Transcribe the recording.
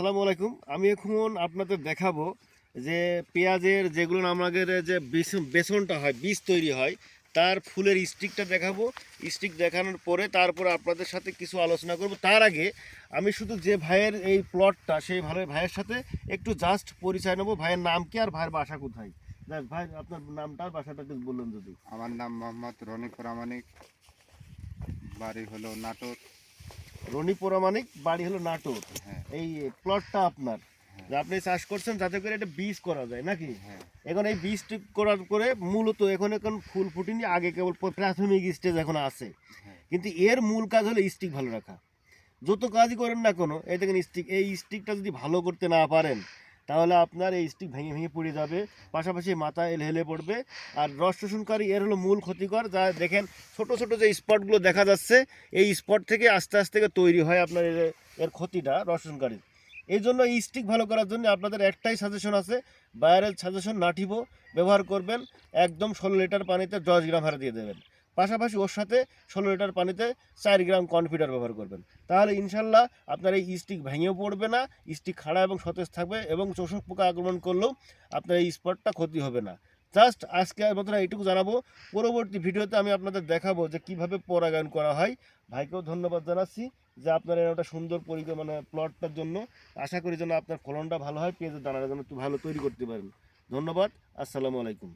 আসসালামু আলাইকুম। আমি এখন আপনাদের দেখাবো যে পেঁয়াজের যেগুলো আমাদের যে বেসন- বেসনটা হয় বীজ তৈরি হয় তার ফুলের স্টিকটা দেখাবো। স্টিক দেখানোর পরে তারপর আপনাদের সাথে কিছু আলোচনা করব। তার আগে আমি শুধু যে ভাইয়ের এই প্লটটা সেই ভালো ভাইয়ের সাথে একটু জাস্ট পরিচয় নেব। ভাইয়ের নাম কি আর ভাইয়ের বাসা কোথায়? দেখ ভাই আপনার নামটা আর বাসাটা একটু বললেন যদি। আমার নাম মোহাম্মদ রনি প্রামাণিক বাড়ি হলো নাটোর। রনি প্রামাণিক বাড়ি হলো নাটোর। হ্যাঁ। এই প্লটটা আপনার। আপনি চাষ করছেন যাতে করে এটা বীজ করা যায় নাকি? হ্যাঁ। এখন এই বীজটি করার পরে মূলত এখন এখন ফুল ফুটিনি আগে কেবল প্রাথমিক স্টেজ এখন আছে। হ্যাঁ। কিন্তু এর মূল কাজ হলো স্টিক ভালো রাখা। যত কাজই করেন না কোনো এই দেখেন স্টিক এই স্টিকটা যদি ভালো করতে না পারেন তাহলে আপনার এই স্টিক ভেঙে ভেঙে পড়ে যাবে পাশাপাশি মাথা এলে হেলে পড়বে। আর রস শোষণকারী এর হলো মূল ক্ষতিকর যা দেখেন ছোট ছোট যে স্পটগুলো দেখা যাচ্ছে এই স্পট থেকে আস্তে আস্তে করে তৈরি হয় আপনার এর- ক্ষতিটা রস শোষণকারী এই জন্য এই স্টিক ভালো করার জন্য আপনাদের একটাই সাজেশন আছে বাইরের সাজেশন নাঠিবো ব্যবহার করবেন, একদম ষোলো লিটার পানিতে দশ গ্রাম হারে দিয়ে দেবেন। পাশাপাশি ওর সাথে ষোলো লিটার পানিতে চার গ্রাম কনফিডার ব্যবহার করবেন। তাহলে ইনশাল্লাহ আপনার এই স্টিক ভেঙেও পড়বে না স্টিক খাড়া এবং সতেজ থাকবে এবং চোষক পোকা আক্রমণ করলেও আপনার এই স্পটটা ক্ষতি হবে না। জাস্ট আজকে মতন এইটুকু জানাব। পরবর্তী ভিডিওতে আমি আপনাদের দেখাবো যে কীভাবে পরাগায়ন করা হয়। ভাইকেও ধন্যবাদ জানাচ্ছি যে আপনার একটা সুন্দর পরিকল্পনা মানে প্লটটার জন্য আশা করি যেন আপনার ফলনটা ভালো হয়, পেঁয়াজের দানাটা যেন একটু ভালো তৈরি করতে পারেন। ধন্যবাদ, আসসালামু আলাইকুম।